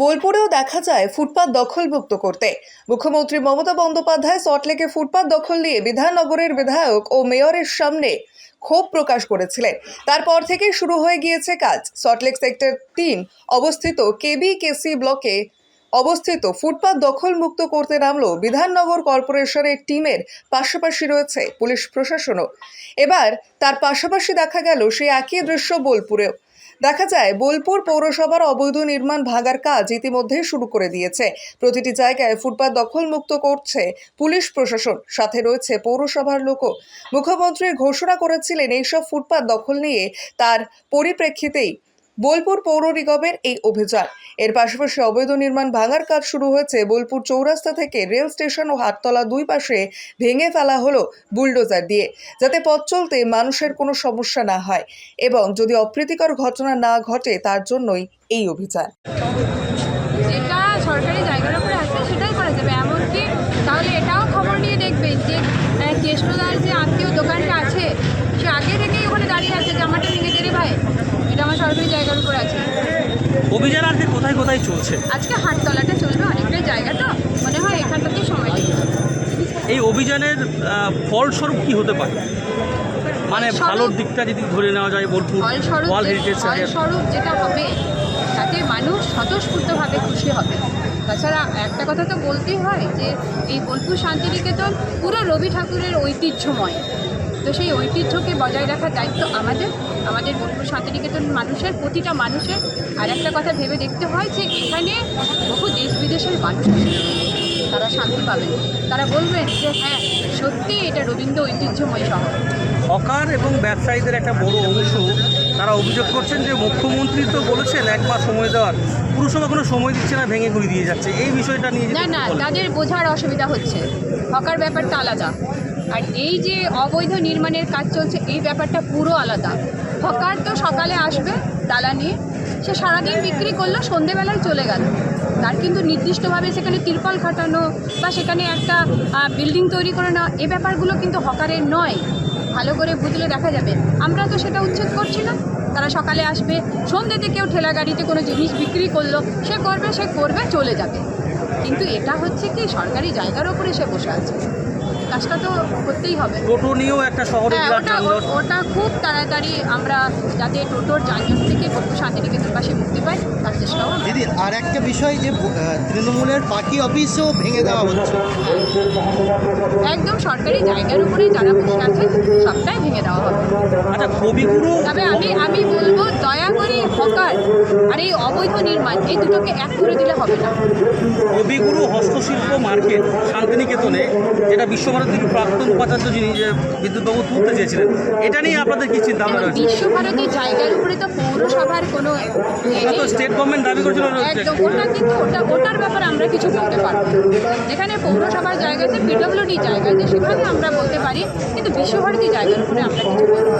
বোলপুরেও দেখা যায় ফুটপাত দখলভুক্ত করতে। মুখ্যমন্ত্রী মমতা বন্দ্যোপাধ্যায় সল্টলেকে ফুটপাত দখল নিয়ে বিধাননগরের বিধায়ক ও মেয়রের সামনে ক্ষোভ প্রকাশ করেছিলেন। তারপর থেকেই শুরু হয়ে গিয়েছে কাজ। সল্টলেক সেক্টর তিন অবস্থিত কেবি কেসি ব্লকে অবস্থিত ফুটপাত দখলমুক্ত করতে নামলো বিধাননগর কর্পোরেশনের টিমের পাশাপাশি রয়েছে পুলিশ প্রশাসনও। এবার তার পাশাপাশি দেখা গেল সেই একই দৃশ্য বোলপুরেও। দেখা যায় বোলপুর পৌরসভার অবৈধ নির্মাণ ভাগার কাজ ইতিমধ্যে শুরু করে দিয়েছে। প্রতিটি জায়গায় ফুটপাত দখলমুক্ত করছে পুলিশ প্রশাসন। সাথে রয়েছে পৌরসভার লোকও। মুখ্যমন্ত্রী ঘোষণা করেছিলেন, এইসব ফুটপাত দখল নিয়ে তার পরিপ্রেক্ষিতেই বোলপুর পৌর নিগমের এই অভিযান। এর পাশাপাশি অবৈধ নির্মাণ ভাঙার কাজ শুরু হয়েছে বোলপুর চৌরাস্তা থেকে রেল স্টেশন ও হাততলা দুই পাশে ভেঙে ফেলা হলো বুলডোজার দিয়ে যাতে পথ চলতে মানুষের কোনো সমস্যা না হয় এবং যদি অপ্রীতিকর ঘটনা না ঘটে তার জন্যই এই অভিযান। যেটা সরকারি সেটাই করা যাবে এমনকি তাহলে এটাও খবর নিয়ে দেখবেন যে আহ, কৃষ্ণদার যে আত্মীয় দোকানটা আছে সে আগে থেকেই ওখানে সরকারি জায়গার উপর আছে। অভিযান আর কোথায় কোথায় চলছে? আজকে হাটতলাটা চলবে অনেকটাই জায়গা তো মনে হয় এখানটাতে সময় এই অভিযানের ফলস্বরূপ কি হতে পারে? মানে ভালোর দিকটা যদি ধরে নেওয়া যায় বোলপুর ওয়ার্ল্ড হেরিটেজ ফলস্বরূপ যেটা হবে তাতে মানুষ স্বতঃস্ফূর্তভাবে খুশি হবে। তাছাড়া একটা কথা তো বলতেই হয় যে, এই বোলপুর শান্তিনিকেতন পুরো রবি ঠাকুরের ঐতিহ্যময়। তো সেই ঐতিহ্যকে বজায় রাখার দায়িত্ব আমাদের আমাদের বোলপুর শান্তিনিকেতন মানুষের, প্রতিটা মানুষের। আর একটা কথা ভেবে দেখতে হয় যে, এখানে বহু দেশ বিদেশের মানুষ তারা শান্তি পাবেন। তারা বলবেন যে হ্যাঁ সত্যি এটা রবীন্দ্র ঐতিহ্যময় শহর। হকার এবং ব্যবসায়ীদের একটা বড় অংশ তারা অভিযোগ করছেন যে মুখ্যমন্ত্রী তো বলেছেন এক মাস সময় দেওয়ার। পুরসভা কোনো সময় দিচ্ছে না ভেঙে ঘুরে দিয়ে যাচ্ছে। এই বিষয়টা নিয়ে না না তাদের বোঝার অসুবিধা হচ্ছে। হকার ব্যাপারটা আলাদা। আর এই যে অবৈধ নির্মাণের কাজ চলছে এই ব্যাপারটা পুরো আলাদা। হকার তো সকালে আসবে ডালা নিয়ে। সে সারাদিন বিক্রি করল সন্ধেবেলায় চলে গেল। তার কিন্তু নির্দিষ্টভাবে সেখানে তিরপল খাটানো বা সেখানে একটা বিল্ডিং তৈরি করে নেওয়া এ ব্যাপারগুলো কিন্তু হকারের নয়। ভালো করে বুঝলে দেখা যাবে। আমরা তো সেটা উচ্ছেদ করছি না। তারা সকালে আসবে, সন্ধ্যেতে কেউ ঠেলা গাড়িতে কোনো জিনিস বিক্রি করল, সে করবে সে করবে, চলে যাবে। কিন্তু এটা হচ্ছে কি, সরকারি জায়গার ওপরে সে বসে আছে। কাজটা তো করতেই হবে। টোটো নিয়েও একটা শহরে হ্যাঁ ওটা খুব তাড়াতাড়ি আমরা যাতে টোটোর যানজট থেকে শান্তিনিকেতন পাশে মুক্তি পাই তার চেষ্টাও দিদি আর একটা বিষয় যে তৃণমূলের পার্টি অফিসও ভেঙে দেওয়া হচ্ছে। একদম সরকারি জায়গার উপরে যারা বসে আছে সবটাই ভেঙে দেওয়া হবে। আচ্ছা কবিগুরু তবে আমি আমি বলব দয়া করে হকার আর এই অবৈধ নির্মাণ এই দুটোকে এক করে দিলে হবে না কবিগুরু হস্তশিল্প মার্কেট শান্তিনিকেতনে যেটা বিশ্বভারতীর প্রাক্তন উপাচার্য যিনি যে বিদ্যুৎবাবু তুলতে চেয়েছিলেন এটা নিয়ে আপনাদের কি চিন্তা ভাবনা রয়েছে বিশ্বভারতী জায়গার উপরে তো পৌরসভার কোনো তো স্টেট গভর্নমেন্ট দাবি করেছিল একদম ওটা কিন্তু ওটা ওটার ব্যাপারে আমরা কিছু বলতে পারব। যেখানে পৌরসভার জায়গা আছে পিডব্লিউডি জায়গা আছে সেখানে আমরা বলতে পারি কিন্তু বিশ্বভারতী জায়গার উপরে আমরা কিছু বলতে।